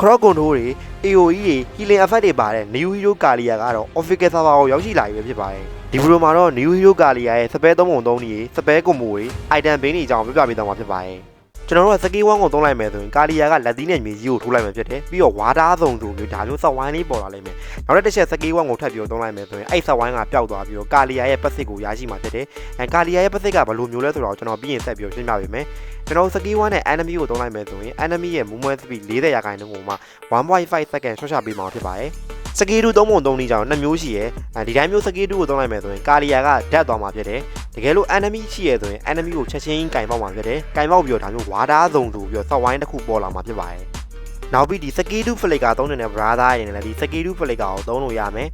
cross control တွေ AOE တွေ healing effect တွေပါတဲ့ new hero ကာလီယာကတော့ official server ကိုရောက်ရှိလာပြီပဲဖြစ်ပါတယ်ဒီဗီဒီယိုမှာတော့ new hero ကာလီယာရဲ့စပယ်သုံးပုံသုံးနည်းတွေစပယ်ကွန်မိုတွေ item ဘင်းတွေအကြောင်းပြောပြပေးသွားမှာဖြစ်ပါတယ် ကျွန်တော်တို့ကစကီးဝမ်းကိုသုံးလိုက်မယ်ဆိုရင်ကာလီယာကလက်သီးနဲ့မြေကြီးကိုထိုးလိုက်မှာဖြစ်တယ်ပြီးတော့ဝါတားစုံစုံမျိုးဒါမျိုးစက်ဝိုင်းလေးပေါ်လာလိမ့်မယ်နောက်တစ်တစ်ချက်စကီးဝမ်းကိုထပ်ပြီးတော့သုံးလိုက်မယ်ဆိုရင်အဲ့စက်ဝိုင်းကပျောက်သွားပြီးတော့ကာလီယာရဲ့ပတ်စစ်ကိုရရှိမှာဖြစ်တယ်အဲကာလီယာရဲ့ပတ်စစ်ကဘယ်လိုမျိုးလဲဆိုတော့ကျွန်တော်ပြီးရင်ဆက်ပြီးတော့ရှင်းပြပေးမယ်ကျွန်တော်စကီးဝမ်းနဲ့ enemy ကိုသုံးလိုက်မယ်ဆိုရင် enemy ရဲ့ movement speed 40ရာခိုင်နှုန်းကိုမှ1.5 second ရှော့ချပေးမှာဖြစ်ပါတယ် စကီးတူသုံးပုံသုံးနည်းကြောင့်နှစ်မျိုးရှိရယ်အဲဒီတိုင်းမျိုးစကီးတူကိုသုံးလိုက်မယ်ဆိုရင်ကာလီယာကဓာတ်သွားမှာဖြစ်တယ်တကယ်လို့ enemy ရှိရဆိုရင် enemy ကိုချက်ချင်းကင်ပေါက်မှာဖြစ်တယ်ကင်ပေါက်ပြီးတော့ဒါမျိုးဝါဒါစုံဆိုပြီးတော့ဆော့ဝိုင်းတစ်ခုပေါ်လာမှာဖြစ်ပါတယ်နောက်ပြီးဒီစကီးတူဖလိကာသုံးနေတဲ့ brother တွေနဲ့လည်းဒီစကီးတူဖလိကာကိုသုံးလို့ရမယ်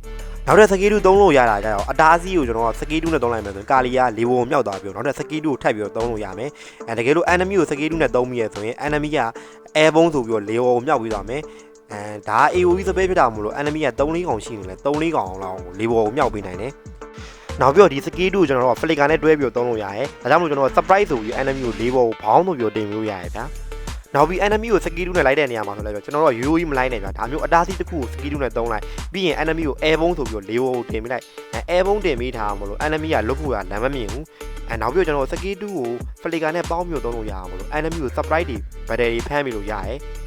နောက်တဲ့စကီးတူသုံးလို့ရတာကြတော့အတားစီးကိုကျွန်တော်ကစကီးတူနဲ့သုံးလိုက်မယ်ဆိုရင်ကာလီယာလေဘုံမြောက်သွားပြီးတော့နောက်တဲ့စကီးတူကိုထပ်ပြီးတော့သုံးလို့ရမယ်အဲတကယ်လို့ enemy ကိုစကီးတူနဲ့သုံးမိရဆိုရင် enemy ကအဲဘုံဆိုပြီးတော့လေဘုံမြောက်ပြီးသွားမယ် အဲဒါ AOE စပယ်ဖြစ်တာမို့လို့ enemy က3 4កောင်ရှိနေလဲ3 4កောင်လောက်ကိုလေဘုံကိုမြောက်ပေးနိုင်တယ်နောက်ပြီးတော့ဒီစကီးတူကိုကျွန်တော်တို့ကဖလီကာနဲ့တွဲပြီးတော့သုံးလို့ရတယ်။ဒါကြောင့်မို့ကျွန်တော်က surprise ဆိုပြီး enemy ကိုလေးဘောကိုဘောင်းဆိုပြီးတော့တင်လို့ရတယ်ဗျာ။နောက်ပြီး enemy ကိုစကီးတူနဲ့လိုက်တဲ့နေရာမှာဆိုလည်းကျွန်တော်တို့ကရိုးရိုးကြီးမလိုက်နိုင်ဗျာ။ဒါမျိုးအတားစီးတစ်ခုကိုစကီးတူနဲ့သုံးလိုက်ပြီးရင် enemy ကို air bomb ဆိုပြီးတော့လေးဘောကိုတင်ပေးလိုက်။အဲ air bomb တင်ပေးထားမှာမလို့ enemy ကလွတ်ဖို့ကလမ်းမမြင်ဘူး။အဲနောက်ပြီးတော့ကျွန်တော်စကီးတူကိုဖလီကာနဲ့ပေါင်းပြီးတော့သုံးလို့ရအောင်မလို့ enemy ကို surprise တွေ battery တွေဖမ်းပြီးလို့ရတယ်။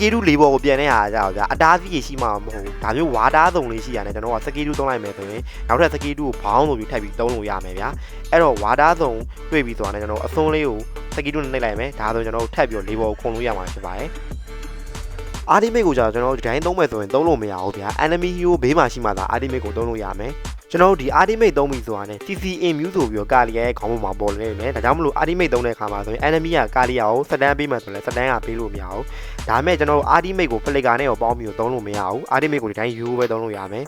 ကီတူလေးဘောကိုပြန်နေရတာကြောက်ဗျာအတားစီးရရှိမှာမဟုတ်ဘူးဒါမျိုးဝါတားစုံလေးရှိရတယ်ကျွန်တော်ကစကီတူသုံးလိုက်မယ်ဆိုရင်နောက်ထပ်စကီတူကိုဘောင်းဆိုပြီးထပ်ပြီးသုံးလို့ရမယ်ဗျာအဲ့တော့ဝါတားစုံတွေ့ပြီးဆိုတာနဲ့ကျွန်တော်အစွန်းလေးကိုစကီတူနဲ့နှိပ်လိုက်မယ်ဒါဆိုကျွန်တော်ထပ်ပြီးလေးဘောကိုခုံလို့ရမှာဖြစ်ပါတယ်အာဒီမိတ်ကိုကြာကျွန်တော်ဒီတိုင်းသုံးမယ်ဆိုရင်သုံးလို့မရဘူးဗျာ enemy hero ဘေးမှာရှိမှသာအာဒီမိတ်ကိုသုံးလို့ရမယ်ကျွန်တော်တို့ဒီ ultimate သုံးပြီဆိုတာနဲ့ CCA မျိုးဆိုပြီးတော့ကာလီယာရဲ့ခေါင်းပေါ်မှာပေါ်နေတယ်ဒါကြောင့်မလို့ ultimate သုံးတဲ့အခါမှာဆိုရင် enemy ကကာလီယာကိုစတန်ပေးမှဆိုရင်စတန်ကပေးလို့မရဘူး ဒါမဲ့ကျွန်တော်တို့ ultimate ကို flicker နဲ့ရောပေါင်းပြီးတော့သုံးလို့မရဘူး ultimate ကိုဒီတိုင်း U ပဲသုံးလို့ရမယ်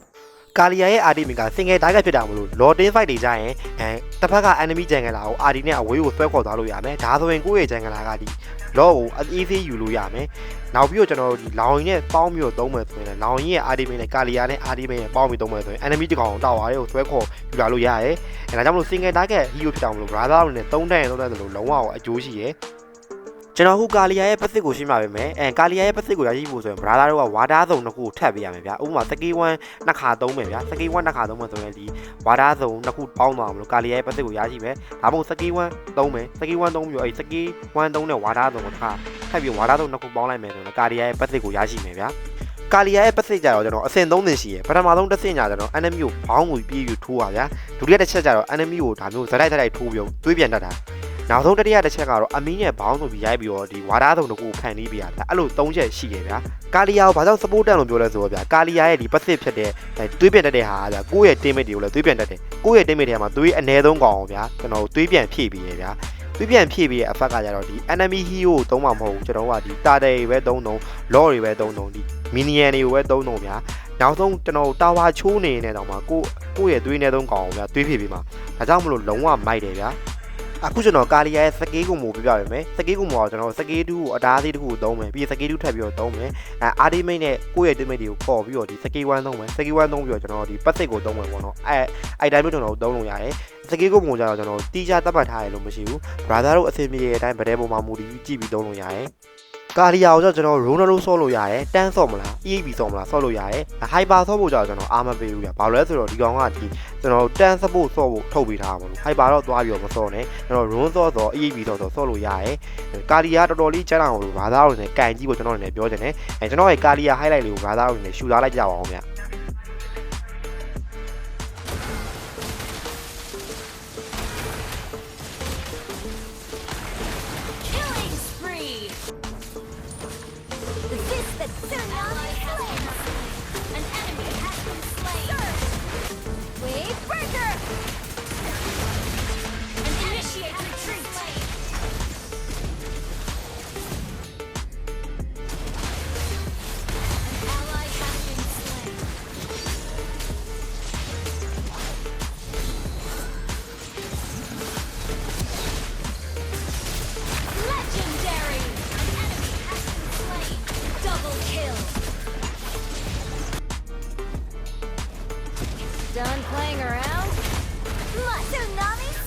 ကာလီယာရဲ့ ultimate က single target ဖြစ်တာမလို့ loading fight တွေကြရင်အဲတစ်ဖက်က enemy jungle ကို RD နဲ့အဝေးကိုဆွဲခေါ်သွားလို့ရမယ်ဒါဆိုရင်ကိုယ့်ရဲ့ jungle ကဒီ law ကို easy ယူလို့ရမယ်နောက်ပြီးတော့ကျွန်တော်တို့ဒီလောင်ရင်နဲ့ပေါင်းပြီးတော့သုံးမယ်ဆိုရင်လောင်ရင်ရဲ့ RD နဲ့ကာလီယာနဲ့ RD နဲ့ပေါင်းပြီးသုံးမယ်ဆိုရင် enemy တစ်ကောင်တောက်သွားတယ်ကိုဆွဲခေါ်ယူလာလို့ရတယ်အဲဒါကြောင့်မလို့ single target hero ဖြစ်တာမလို့ brother တွေနဲ့သုံးတဲ့သုံးတဲ့ဆိုလို့လုံးဝအကျိုးရှိရယ် ကျွန်တော်ခုကာလီယာရဲ့ပတ်စစ်ကိုရှင်းပြပေးမယ်အဲကာလီယာရဲ့ပတ်စစ်ကိုရရှိဖို့ဆိုရင် brother တို့ကဝါဒါစုံတစ်ခုကိုထပ်ပေးရမယ်ဗျာဥပမာစကီ1နှစ်ခါသုံးမယ်ဗျာစကီ1နှစ်ခါသုံးမယ်ဆိုရင်ဒီဝါဒါစုံနှစ်ခုပေါင်းသွားမလို့ကာလီယာရဲ့ပတ်စစ်ကိုရရှိမယ်ဒါမှမဟုတ်စကီ1သုံးမယ်စကီ1သုံးပြီးတော့အဲစကီ1သုံးတဲ့ဝါဒါစုံကိုတစ်ခါထပ်ပြီးဝါဒါစုံနှစ်ခုပေါင်းလိုက်မယ်ဆိုရင်ကာလီယာရဲ့ပတ်စစ်ကိုရရှိမယ်ဗျာကာလီယာရဲ့ပတ်စစ်ကြတော့ကျွန်တော်အဆင့်3သင်ရှိရယ်ပထမဆုံးတစ်ဆင့်ကြကျွန်တော် enemy ကိုဘောင်းကိုပြေးပြီးထိုးပါဗျာဒုတိယတစ်ချက်ကြတော့ enemy ကိုဒါမျိုးဇက်တိုက်ဇက်တိုက်ထိုးပြီးသွေးပြန်တတ်တာ နောက်ဆုံးတတိယတစ်ချက်ကတော့အမင်းရဲ့ဘောင်းဆိုပြီးရိုက်ပြီးတော့ဒီဝါဒါသုံးတကူဖန်တီးပြရဗျာအဲ့လို၃ချက်ရှိရဗျာကာလီယာကိုဘာကြောင့် support တန်လို့ပြောလဲဆိုတော့ဗျာကာလီယာရဲ့ဒီပတ်စစ်ဖြစ်တဲ့သွေးပြန်တတ်တဲ့ဟာဗျာကိုယ့်ရဲ့ teammate တွေကိုလည်းသွေးပြန်တတ်တယ်ကိုယ့်ရဲ့ teammate တွေမှာသွေးအ ਨੇ ဆုံးကောင်အောင်ဗျာကျွန်တော်သွေးပြန်ဖြည့်ပြီးရဗျာသွေးပြန်ဖြည့်ပြီးရဲ့အဖက်ကကြတော့ဒီ enemy hero ကိုသုံးမှာမဟုတ်ဘူးကျွန်တော်ကဒီတာတယ်တွေပဲသုံးသုံး law တွေပဲသုံးသုံးဒီ minion တွေကိုပဲသုံးသုံးဗျာနောက်ဆုံးကျွန်တော်တာဝါချိုးနေနေတော့မှကိုကိုယ့်ရဲ့သွေးနေဆုံးကောင်အောင်ဗျာသွေးဖြည့်ပြီးမှာဒါကြောင့်မလို့လုံးဝမိုက်တယ်ဗျာ အခုကျွန်တော်ကာလီယာရဲ့စကေးကိုမို့ပြပြပေးမယ်စကေးကိုမို့တော့ကျွန်တော်စကေးတူးကိုအတားသေးတစ်ခုကိုသုံးမယ်ပြီးစကေးတူးထပ်ပြီးတော့သုံးမယ်အဲအာဒီမိတ်နဲ့ကိုယ့်ရဲ့တိမိတ်တွေကိုခေါ်ပြီးတော့ဒီစကေး1သုံးမယ်စကေး1သုံးပြီးတော့ကျွန်တော်ဒီပတ်စစ်ကိုသုံးမယ်ပေါ့နော်အဲအဲ့တိုင်းမျိုးကျွန်တော်သုံးလို့ရတယ်စကေးကိုမို့ကြတော့ကျွန်တော်တီးခြားတတ်မှတ်ထားရလို့မရှိဘူး brother တို့အဆင်ပြေတဲ့အတိုင်းဗတဲ့ပုံမှာမူတည်ပြီးကြည့်ပြီးသုံးလို့ရတယ် ကာလီယာကိုကျတော့ကျွန်တော် Ronaldo ဆော့လို့ရတယ်တန်းဆော့မလား EAB ဆော့မလားဆော့လို့ရတယ် Hyper ဆော့ဖို့ကျတော့ကျွန်တော်အားမပေးဘူးဗျဘာလို့လဲဆိုတော့ဒီကောင်ကဒီကျွန်တော်တန်း support ဆော့ဖို့ထုတ်ပေးထားမှာမလို့ Hyper တော့သွားပြီးတော့မဆော့နဲ့ကျွန်တော် Ron ဆော့တော့ EAB ဆော့တော့ဆော့လို့ရတယ်ကာလီယာတော်တော်လေးကျန်းအောင်လို့ဘာသာလို့လည်းကန်ကြည့်ဖို့ကျွန်တော်လည်းပြောချင်တယ်အဲကျွန်တော်ရဲ့ကာလီယာ highlight လေးကိုဘာသာလို့လည်းရှူထားလိုက်ကြပါအောင်ဗျ Done playing around? Matsunami